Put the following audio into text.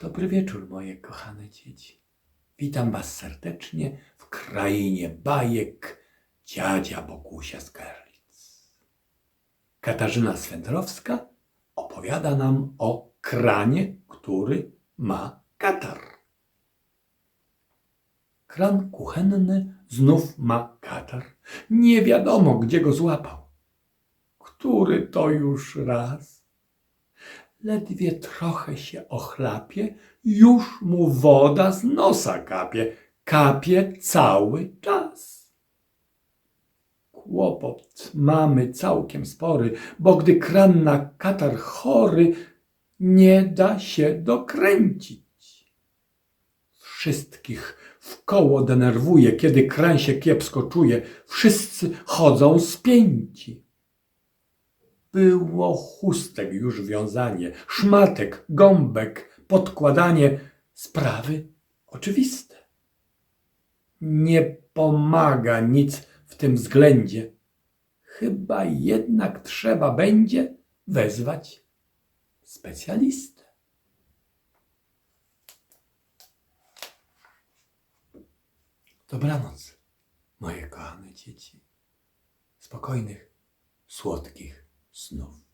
Dobry wieczór, moje kochane dzieci. Witam Was serdecznie w krainie bajek dziadzia Bogusia z Gerlitz. Katarzyna Swędrowska opowiada nam o kranie, który ma katar. Kran kuchenny znów ma katar. Nie wiadomo, gdzie go złapał. Który to już raz? Ledwie trochę się ochlapie, już mu woda z nosa kapie, kapie cały czas. Kłopot mamy całkiem spory, bo gdy kran na katar chory, nie da się dokręcić. Wszystkich w koło denerwuje, kiedy kran się kiepsko czuje, wszyscy chodzą spięci. Było chustek już wiązanie, szmatek, gąbek, podkładanie, sprawy oczywiste. Nie pomaga nic w tym względzie. Chyba jednak trzeba będzie wezwać specjalistę. Dobranoc, moje kochane dzieci. Spokojnych, słodkich snów.